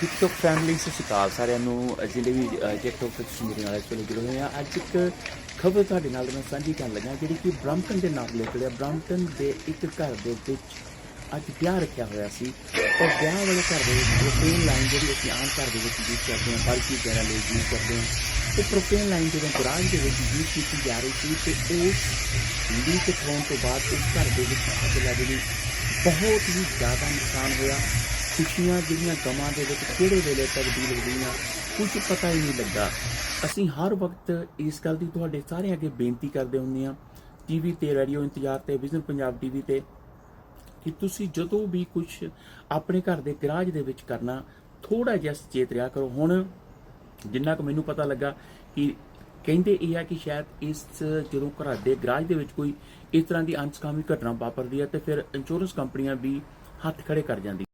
TikTok family ਸਤਿ ਸ਼੍ਰੀ ਅਕਾਲ ਸਾਰਿਆਂ ਨੂੰ ਅ, ਜਿਹੜੇ ਵੀ ਅ, ਟਿਕਟੋਕ ਤੇ ਤੁਸੀਂ ਮੇਰੇ ਨਾਲ ਚਲੋ ਜੁੜੇ ਹੋਏ ਆ ਅੱਜ ਇੱਕ ਖਬਰ ਤੁਹਾਡੇ ਨਾਲ ਮੈਂ ਸਾਂਝੀ ਕਰਨ ਲੱਗਾ ਜਿਹੜੀ ਕਿ ਬ੍ਰੈਂਪਟਨ ਦੇ ਨਾਲ ਰਿਲੇਟਡ ਹੈ ਬ੍ਰੈਂਪਟਨ ਦੇ ਇੱਕ ਘਰ ਦੇ ਵਿੱਚ ਅੱਜ ਵਿਆਹ ਰੱਖਿਆ ਹੋਇਆ ਸੀ। ਔਰ ਵਿਆਹ ਵਾਲੇ ਘਰ ਦੇ ਵਿੱਚ ਪ੍ਰੋਪੇਨ ਲਾਈਨ ਜਿਹੜੀ ਅਸੀਂ ਆਮ ਘਰ ਦੇ ਵਿੱਚ ਯੂਜ਼ ਕਰਦੇ ਹਾਂ ਬਾਲਕੀ ਵਗੈਰਾ ਲਈ ਯੂਜ਼ ਕਰਦੇ ਹਾਂ ਤੇ ਪ੍ਰੋਪੇਨ ਲਾਈਨ ਜਦੋਂ ਗਰਾਜ ਦੇ ਵਿੱਚ ਯੂਜ਼ ਕੀਤੀ ਜਾ ਰਹੀ ਸੀ ਤੇ ਉਸ ਲੀਕ ਹੋਣ ਤੋਂ ਬਾਅਦ ਉਸ ਘਰ ਦੇ ਵਿੱਚ ਅੱਗ ਲੱਗ ਗਈ। ਬਹੁਤ ਹੀ ਜ਼ਿਆਦਾ ਨੁਕਸਾਨ ਹੋਇਆ। ਖੁਸ਼ੀਆਂ ਜਿਹੜੀਆਂ ਗਮਾਂ ਦੇ ਵਿੱਚ ਕਿਹੜੇ ਵੇਲੇ ਤਬਦੀਲ ਹੋ ਗਈਆਂ ਕੁਝ ਪਤਾ ਹੀ ਨਹੀਂ ਲੱਗਾ। ਅਸੀਂ ਹਰ ਵਕਤ ਇਸ ਗੱਲ ਦੀ ਤੁਹਾਡੇ ਸਾਰਿਆਂ ਅੱਗੇ ਬੇਨਤੀ ਕਰਦੇ ਹੁੰਦੇ ਹਾਂ ਟੀਵੀ ਤੇ ਰੇਡੀਓ ਇੰਤਜ਼ਾਰ ਤੇ ਵਿਜ਼ਨ ਪੰਜਾਬ ਟੀਵੀ ਤੇ, ਕਿ ਤੁਸੀਂ ਜਦੋਂ ਵੀ ਕੁਝ ਆਪਣੇ ਘਰ ਦੇ ਗਰਾਜ ਦੇ ਵਿੱਚ ਕਰਨਾ ਥੋੜਾ ਜਿਹਾ ਸੁਚੇਤ ਰਿਹਾ ਕਰੋ। ਹੁਣ ਜਿੰਨਾ ਕੁ ਮੈਨੂੰ ਪਤਾ ਲੱਗਾ ਕਿ ਕਹਿੰਦੇ ਇਹ ਆ ਕਿ ਸ਼ਾਇਦ ਇਸ ਜਦੋਂ ਘਰ ਦੇ ਗਰਾਜ ਦੇ ਵਿੱਚ ਕੋਈ ਇਸ ਤਰ੍ਹਾਂ ਦੀ ਅਨਸਕਾਮੀ ਘਟਨਾ ਵਾਪਰਦੀ ਹੈ ਤੇ ਫਿਰ ਇੰਸ਼ੋਰੈਂਸ ਕੰਪਨੀਆਂ ਵੀ ਹੱਥ ਖੜੇ ਕਰ ਜਾਂਦੀ